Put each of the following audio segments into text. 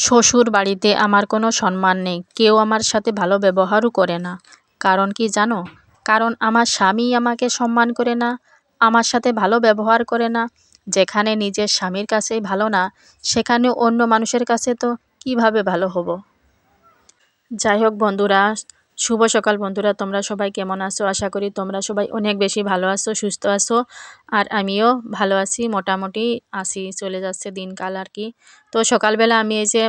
শ্বশুর বাড়িতে আমার কোনো সম্মান নেই। কেউ আমার সাথে ভালো ব্যবহারও করে না। কারণ কি জানো? কারণ আমার স্বামী আমাকে সম্মান করে না, আমার সাথে ভালো ব্যবহার করে না। যেখানে নিজের স্বামীর কাছেই ভালো না, সেখানে অন্য মানুষের কাছে তো কীভাবে ভালো হব? যাই হোক বন্ধুরা শুভ সকাল বন্ধুরা, তোমরা সবাই কেমন আছো? আশা করি তোমরা সবাই অনেক বেশি ভালো আছো, সুস্থ আছো। আর আমিও ভালো আছি, মোটামুটি আসি চলে যাচ্ছে দিনকাল আর কি। তো সকালবেলা আমি এই যে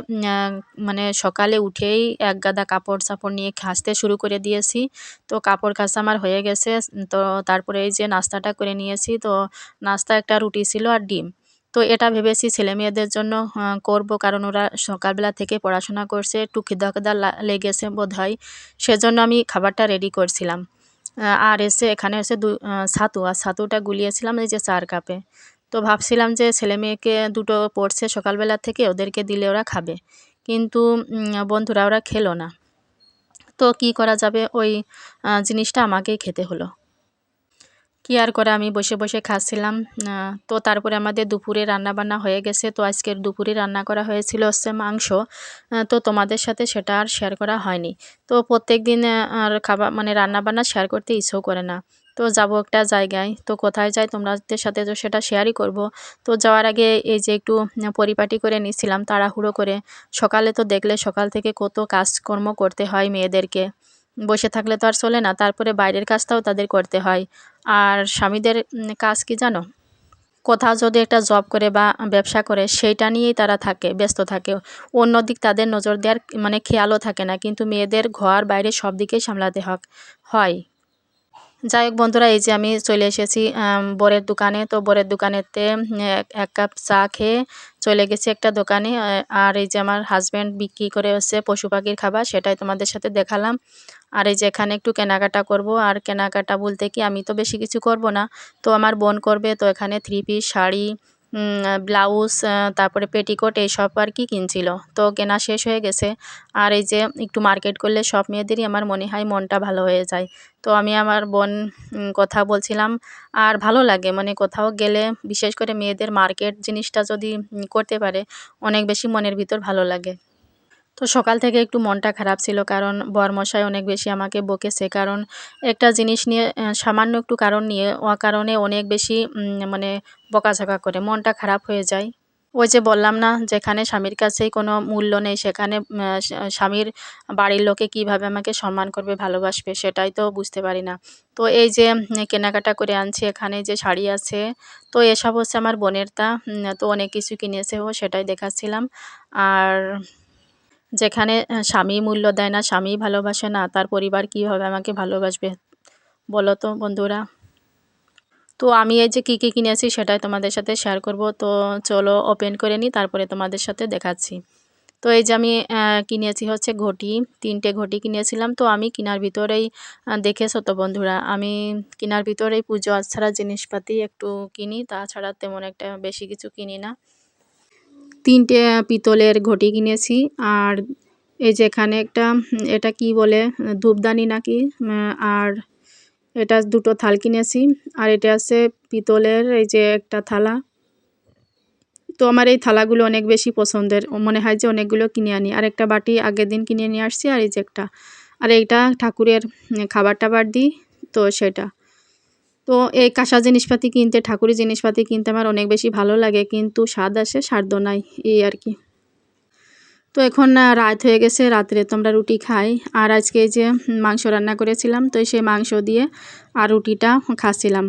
মানে সকালে উঠেই এক গাদা কাপড় চাপড় নিয়ে খাসতে শুরু করে দিয়েছি। তো কাপড় খাসা আমার হয়ে গেছে, তো তারপরে এই যে নাস্তাটা করে নিয়েছি। তো নাস্তা একটা রুটি ছিল আর ডিম। তো এটা ভেবেছি ছেলে মেয়েদের জন্য করব। কারণ ওরা সকালবেলা থেকে পড়াশোনা করছে খিদা খিদা লেগেছে বোধ হয় সেজন্য আমি খাবারটা রেডি করছিলাম। আর এসে এখানে এসে দু ছাতু, আর ছাতুটা গুলিয়েছিলাম এই যে চার কাপে। তো ভাবছিলাম যে ছেলে মেয়েকে দুটো পড়ছে সকালবেলা থেকে, ওদেরকে দিলে ওরা খাবে। কিন্তু বন্ধুরা ওরা খেলো না। তো কি করা যাবে? ওই জিনিসটা আমাকেই খেতে হলো। কি আর করে? আমি বসে বসে খাচ্ছিলাম। তো তারপরে আমাদের দুপুরে রান্না বান্না হয়ে গেছে। তো আজকের দুপুরে রান্না করা হয়েছিল হচ্ছে মাংস। তো তোমাদের সাথে সেটা আর শেয়ার করা হয়নি। তো প্রত্যেক দিন আর খাবার মানে রান্না বান্না শেয়ার করতে ইচ্ছেও করে না। তো যাব একটা জায়গায়। তো কোথায় যাই? তোমাদের সাথে তো সেটা শেয়ারই করব। তো যাওয়ার আগে এই যে একটু পরিপাটি করে নিছিলাম তাড়াহুড়ো করে। সকালে তো দেখলে সকাল থেকে কত কাজকর্ম করতে হয় মেয়েদেরকে। বসে থাকলে তো আর চলে না, তারপরে বাইরের কাজটাও তাদের করতে হয়। আর স্বামীদের কাজ কি জানো? কোথাও যদি একটা জব করে বা ব্যবসা করে, সেইটা নিয়েই তারা থাকে, ব্যস্ত থাকে। অন্য দিক তাদের নজর দেওয়ার মানে খেয়ালও থাকে না। কিন্তু মেয়েদের ঘর বাইরে সব দিকেই সামলাতে হয়। যাই হোক বন্ধুরা, এই যে আমি চলে এসেছি বরের দোকানে। তো বরের দোকানেতে এক কাপ চা খেয়ে চলে গেছি একটা দোকানে। আর এই যে আমার হাজব্যান্ড বিক্রি করে হচ্ছে পশু পাখির খাবার, সেটাই তোমাদের সাথে দেখালাম। আর এই যে এখানে একটু কেনাকাটা করব। আর কেনাকাটা বলতে কি, আমি তো বেশি কিছু করব না। তো আমার বোন করবে, তো এখানে থ্রি পিস শাড়ি ব্লাউজ তারপরে পেটিকোট এইসব আর কি কিনছিল। তো কেনা শেষ হয়ে গেছে। আর এই যে একটু মার্কেট করলে সব মেয়েদেরই আমার মনে হয় মনটা ভালো হয়ে যায়। তো আমি আমার বোন কথা বলছিলাম। আর ভালো লাগে মানে কোথাও গেলে, বিশেষ করে মেয়েদের মার্কেট জিনিসটা যদি করতে পারে, অনেক বেশি মনের ভিতর ভালো লাগে। তো সকাল থেকে একটু মনটা খারাপ ছিল, কারণ বরমশাই অনেক বেশি আমাকে বকেছে। কারণ একটা জিনিস নিয়ে সামান্য একটু কারণ নিয়ে ও কারণে অনেক বেশি মানে বকাঝকা করে, মনটা খারাপ হয়ে যায়। ওই যে বললাম না, যেখানে স্বামীর কাছেই কোনো মূল্য নেই, সেখানে স্বামীর বাড়ির লোকে কীভাবে আমাকে সম্মান করবে, ভালোবাসবে, সেটাই তো বুঝতে পারি না। তো এই যে কেনাকাটা করে আনছি, এখানে যে শাড়ি আছে, তো এসব হচ্ছে আমার বোনের তা তো অনেক কিছু কিনেছে ও, সেটাই দেখাচ্ছিলাম। আর যেখানে স্বামী মূল্য দেয় না, স্বামী ভালোবাসে না, তার পরিবার কীভাবে আমাকে ভালোবাসবে? বলো তো বন্ধুরা। তো আমি এই যে কী কী কিনেছি সেটাই তোমাদের সাথে শেয়ার করব। তো চলো ওপেন করে নিই, তারপরে তোমাদের সাথে দেখাচ্ছি। তো এই যে আমি কিনেছি হচ্ছে ঘটি, তিনটে ঘটি কিনেছিলাম তো আমি কেনার ভিতরেই দেখেছ তো বন্ধুরা, আমি কেনার ভিতরেই পুজো আচ্ছাড়া জিনিসপাতি একটু কিনি, তাছাড়া তেমন একটা বেশি কিছু কিনি না। তিনটে পিতলের ঘটি কিনেছি। আর এই যে এখানে একটা, এটা কি বলে, ধূপদানি নাকি, আর এটা দুটো থাল কিনেছি। আর এটা আছে পিতলের, এই যে একটা থালা। তো আমার এই থালাগুলো অনেক বেশি পছন্দের। মনে হয় যে অনেকগুলো কিনে আনি। আর একটা বাটি আগের দিন কিনে নিয়ে আসছি, আর এই যে একটা। আর এইটা ঠাকুরের খাবার টাবার দিই, তো সেটা। তো এই কাঁসা জিনিসপাতি কিনতে, ঠাকুরের জিনিসপাতি কিনতে আমার অনেক বেশি ভালো লাগে, কিন্তু স্বাদ আসে সাধ্য নাই, এই আর কি। তো এখন রাত হয়ে গেছে, রাত্রে তো আমরা রুটি খাই। আর আজকে যে মাংস রান্না করেছিলাম, তো সেই মাংস দিয়ে আর রুটিটা খাচ্ছিলাম।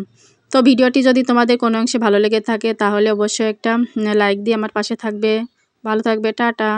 তো ভিডিওটি যদি তোমাদের কোনো অংশে ভালো লেগে থাকে, তাহলে অবশ্যই একটা লাইক দিয়ে আমার পাশে থাকবে। ভালো থাকবে, টাটা।